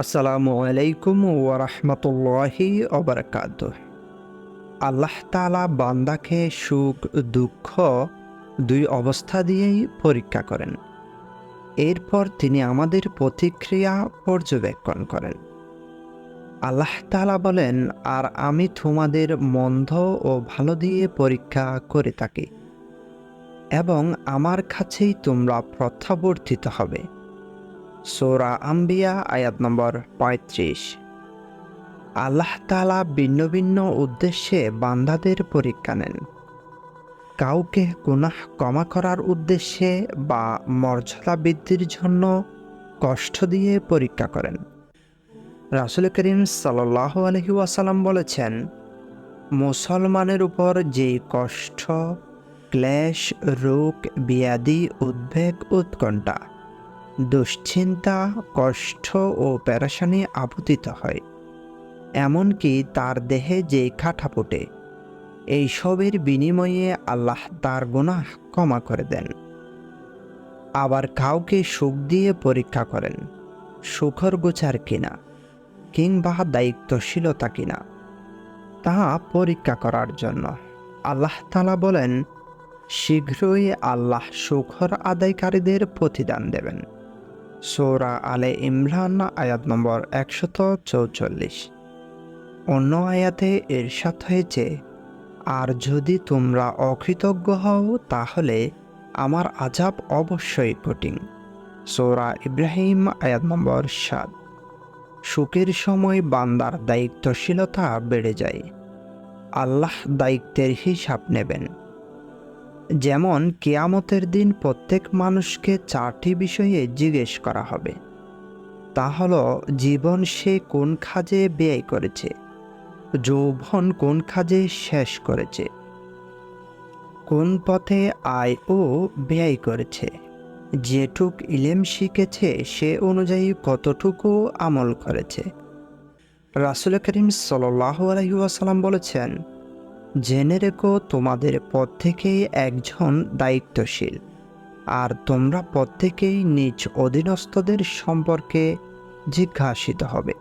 আসসালামু আলাইকুম ওরহমতুল্লাহি অবরকাত আল্লাহ তালা বান্দাকে সুখ, দুঃখ দুই অবস্থা দিয়েই পরীক্ষা করেন। এরপর তিনি আমাদের প্রতিক্রিয়া পর্যবেক্ষণ করেন। আল্লাহ তালা বলেন, আর আমি তোমাদের মন্দ ও ভালো দিয়ে পরীক্ষা করে থাকি এবং আমার কাছেই তোমরা প্রত্যাবর্তিত হবে। সোরা আম্বিয়া, আয়াত নম্বর পঁয়ত্রিশ। আল্লাহ তালা ভিন্ন ভিন্ন উদ্দেশ্যে বান্দাদের পরীক্ষা নেন। কাউকে গুনাহ ক্ষমা করার উদ্দেশ্যে বা মর্যাদা বৃদ্ধির জন্য কষ্ট দিয়ে পরীক্ষা করেন। রাসুল করিম সাল্লাহ আলহি ওয়াসালাম বলেছেন, মুসলমানের উপর যে কষ্ট, ক্লেশ, রোগ ব্যাধি উদ্বেগ, উৎকণ্ঠা দুশ্চিন্তা, কষ্ট ও প্যারাসানি আপতিত হয়। এমনকি তার দেহে যে কাঠা কাঠাপোটে এইসবের বিনিময়ে আল্লাহ তার গুনাহ ক্ষমা করে দেন। আবার কাউকে সুখ দিয়ে পরীক্ষা করেন, সুখর গোচার কিনা কিংবা দায়িত্বশীলতা কিনা, তা পরীক্ষা করার জন্য আল্লাহ তালা বলেন, শীঘ্রই আল্লাহ সুখর আদায়কারীদের প্রতিদান দেবেন। সৌরা আলে ইমরান আয়াত নম্বর একশত চৌচল্লিশ। অন্য আয়াতে এরশাদ হয়েছে, আর যদি তোমরা অকৃতজ্ঞ হও, তাহলে আমার আজাব অবশ্যই কঠিন। সৌরা ইব্রাহিম আয়াত নম্বর সাত। সুখের সময় বান্দার দায়িত্বশীলতা বেড়ে যায়। আল্লাহ দায়িত্বের হিসাব নেবেন। যেমন কেয়ামতের দিন প্রত্যেক মানুষকে চারটি বিষয়ে জিজ্ঞেস করা হবে। তা হল, জীবন সে কোন কাজে ব্যয় করেছে? যৌবন কোন কাজে শেষ করেছে? কোন পথে আয় ও ব্যয় করেছে? যেটুক ইলেম শিখেছে, সে অনুযায়ী কতটুকু আমল করেছে? রাসুল করিম সাল্লাহ আলহিউসালাম বলেছেন জেনে রেখো তোমাদের প্রত্যেকেই একজন দায়িত্বশীল। আর তোমরা প্রত্যেকেই নিজ অধীনস্থদের সম্পর্কে জিজ্ঞাসিত হবে।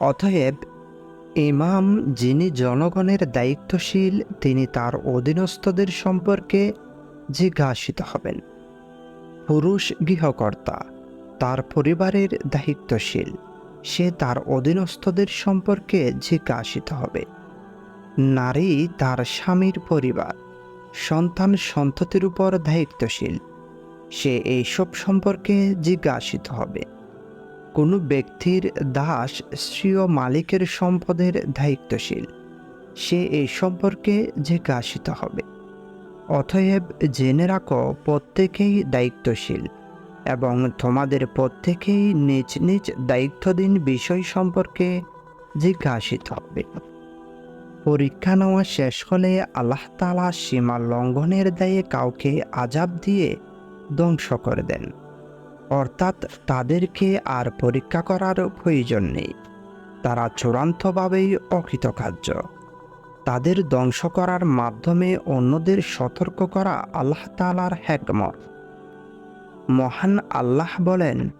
অতএব, ইমাম যিনি জনগণের দায়িত্বশীল, তিনি তার অধীনস্থদের সম্পর্কে জিজ্ঞাসিত হবেন। পুরুষ গৃহকর্তা, তার পরিবারের দায়িত্বশীল, সে তার অধীনস্থদের সম্পর্কে জিজ্ঞাসিত হবে। নারী তার স্বামীর পরিবার, সন্তান সন্ততির উপর দায়িত্বশীল। সে এইসব সম্পর্কে জিজ্ঞাসিত হবে। কোনো ব্যক্তির দাস স্ত্রীয় মালিকের সম্পদের দায়িত্বশীল। সে এই সম্পর্কে জিজ্ঞাসিত হবে। অতএব জেনে রাখো প্রত্যেকেই দায়িত্বশীল এবং তোমাদের প্রত্যেকেই নিজ নিজ দায়িত্বদিন বিষয় সম্পর্কে জিজ্ঞাসিত হবে। পরীক্ষা নেওয়া শেষ হলে আল্লাহ তালা সীমা লঙ্ঘনের দায়ে কাউকে আজাব দিয়ে ধ্বংস করে দেন। অর্থাৎ তাদেরকে আর পরীক্ষা করার প্রয়োজন নেই। তারা চূড়ান্তভাবেই অকৃতকার্য। তাদের ধ্বংস করার মাধ্যমে অন্যদের সতর্ক করা আল্লাহ তালার হ্যাকমত মহান আল্লাহ বলেন,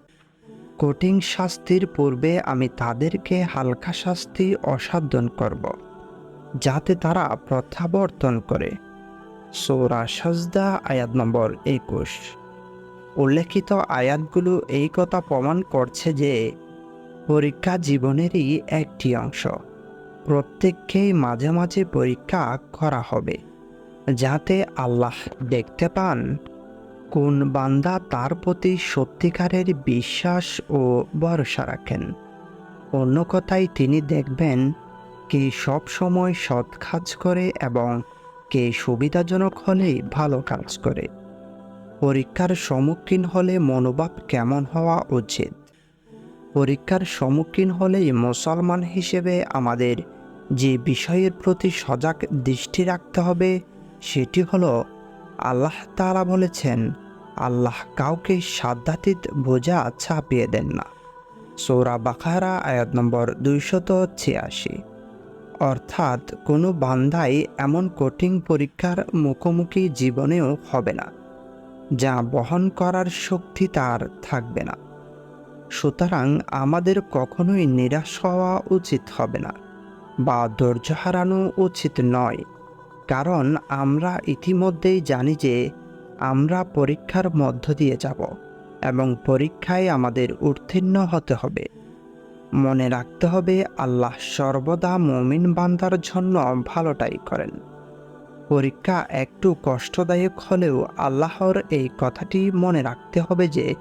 কঠিন শাস্তির পূর্বে আমি তাদেরকে হালকা শাস্তি অসাধন করব। যাতে তারা প্রত্যাবর্তন করে। সৌরা সাজদা, আয়াত নম্বর একুশ। উল্লেখিত আয়াতগুলো এই কথা প্রমাণ করছে যে পরীক্ষা জীবনেরই একটি অংশ। প্রত্যেককেই মাঝে মাঝে পরীক্ষা করা হবে, যাতে আল্লাহ দেখতে পান কোন বান্দা তার প্রতি সত্যিকারের বিশ্বাস ও ভরসা রাখেন। অন্য কথায় তিনি দেখবেন কে সব সময় সৎ কাজ করে এবং কে সুবিধাজনক হলে ভালো কাজ করে? পরীক্ষার সম্মুখীন হলে মনোভাব কেমন হওয়া উচিত? পরীক্ষার সম্মুখীন হলেই মুসলমান হিসেবে আমাদের যে বিষয়ের প্রতি সজাগ দৃষ্টি রাখতে হবে, সেটি হলো আল্লাহ তালা বলেছেন, আল্লাহ কাউকে সাধ্যাতীত বোঝা ছাপিয়ে দেন না। সৌরা বাখারা আয়াত নম্বর দুইশত ছিয়াশি। অর্থাৎ কোনো বান্ধাই এমন কঠিন পরীক্ষার মুখোমুখি জীবনেও হবে না, যা বহন করার শক্তি তার থাকবে না। সুতরাং আমাদের কখনোই নিরাশ হওয়া উচিত হবে না বা ধৈর্য হারানো উচিত নয়, কারণ আমরা ইতিমধ্যেই জানি যে আমরা পরীক্ষার মধ্য দিয়ে যাব এবং পরীক্ষায় আমাদের উত্তীর্ণ হতে হবে। মনে রাখতে হবে, আল্লাহ সর্বদা মমিন বান্দার জন্য ভালোটাই করেন। পরীক্ষা একটু কষ্টদায়ক হলেও আল্লাহর এই কথাটি মনে রাখতে হবে যে,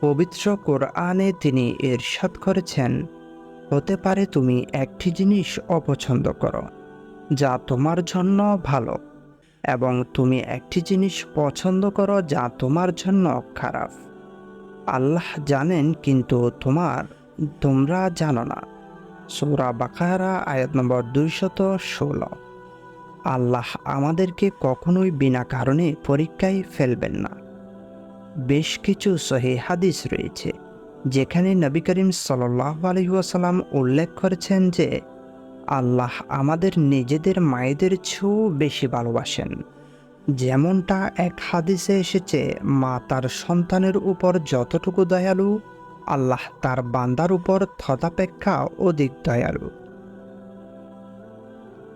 পবিত্র কোরআনে তিনি এরশাদ করেছেন, হতে পারে তুমি একটি জিনিস অপছন্দ করো, যা তোমার জন্য ভালো, এবং তুমি একটি জিনিস পছন্দ করো যা তোমার জন্য খারাপ। আল্লাহ জানেন কিন্তু তোমার তোমরা জানো না। সৌরা বাকারা, আয়াত নম্বর দুইশত ষোলো। আল্লাহ আমাদেরকে কখনোই বিনা কারণে পরীক্ষায় ফেলবেন না। বেশ কিছু সহি হাদিস রয়েছে, যেখানে নবী করিম সাল্লাহ আলহিহাসাল্লাম উল্লেখ করেছেন যে, আল্লাহ আমাদের নিজেদের মায়েদের চেয়েও বেশি ভালোবাসেন। যেমনটা এক হাদিসে এসেছে, মা তার সন্তানের উপর যতটুকু দয়ালু আল্লাহ তার বান্দার উপর তথাপেক্ষা অধিক দয়ালু।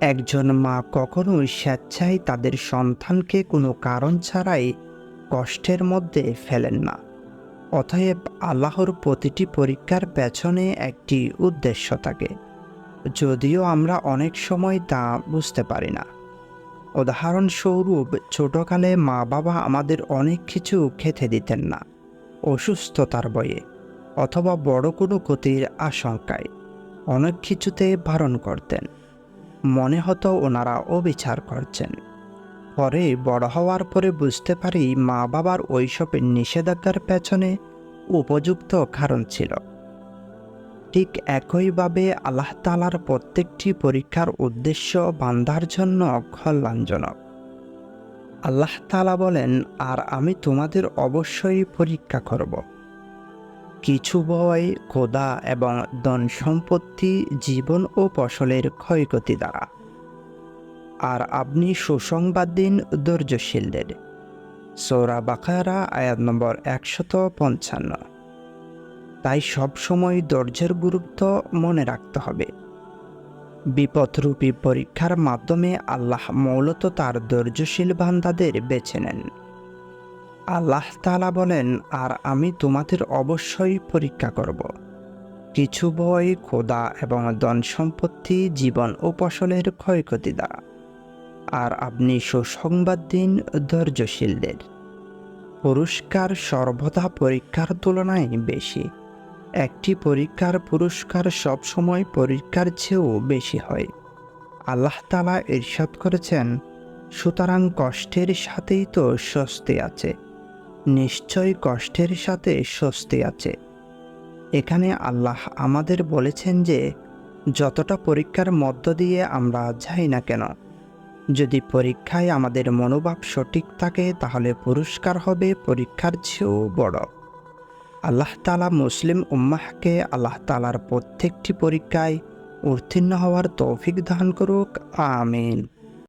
একজন মা কখনোই স্বেচ্ছায় তাদের সন্তানকে কোনো কারণ ছাড়াই কষ্টের মধ্যে ফেলেন না, অতএব আল্লাহর প্রতিটি পরীক্ষার পেছনে একটি উদ্দেশ্য থাকে, যদিও আমরা অনেক সময় তা বুঝতে পারি না। উদাহরণস্বরূপ, ছোটকালে মা বাবা আমাদের অনেক কিছু খেতে দিতেন না, অসুস্থতার বয়ে অথবা বড় কোনো ক্ষতির আশঙ্কায় অনেক কিছুতে বারণ করতেন। মনে হতো ওনারা অবিচার করছেন। পরে বড় হওয়ার পরে বুঝতে পারি মা বাবার ওইসবের নিষেধাজ্ঞার পেছনে উপযুক্ত কারণ ছিল। ঠিক একইভাবে আল্লাহ তালার প্রত্যেকটি পরীক্ষার উদ্দেশ্য বান্দার জন্য কল্যাণজনক। আল্লাহ তালা বলেন, আর আমি তোমাদের অবশ্যই পরীক্ষা করব। কিছু ভয় খোদা এবং ধন সম্পত্তি, জীবন ও ফসলের ক্ষয়ক্ষতি দ্বারা। আর আপনি সুসংবাদ দিন ধৈর্যশীলদের। সৌরা বাকারা, আয়াত নম্বর একশত পঞ্চান্ন। তাই সবসময় ধৈর্যের গুরুত্ব মনে রাখতে হবে। বিপদরূপী পরীক্ষার মাধ্যমে আল্লাহ মৌলত তার ধৈর্যশীল বান্দাদের বেছে নেন। আল্লাহ তালা বলেন, আর আমি তোমাদের অবশ্যই পরীক্ষা করব। কিছু বই, খোদা এবং ধন সম্পত্তি, জীবন ও ফসলের ক্ষয়ক্ষতি দ্বারা। আর আপনি সুসংবাদ দিন ধৈর্যশীলদের। পুরস্কার সর্বদা পরীক্ষার তুলনায় বেশি। একটি পরীক্ষার পুরস্কার সবসময় পরীক্ষার চেয়েও বেশি হয়। আল্লাহ তালা ইরশাদ করেছেন, সুতরাং কষ্টের সাথেই তো স্বস্তি আছে। নিশ্চয় কষ্টের সাথে স্বস্তি আছে। এখানে আল্লাহ আমাদের বলেছেন যে, যতটা পরীক্ষার মধ্য দিয়ে আমরা যাই না কেন, যদি পরীক্ষায় আমাদের মনোভাব সঠিক থাকে, তাহলে পুরস্কার হবে, পরীক্ষার চেয়েও বড়। আল্লাহ তালা মুসলিম উম্মাহকে আল্লাহ তালার প্রত্যেকটি পরীক্ষায় উত্তীর্ণ হওয়ার তৌফিক দান করুক, আমিন।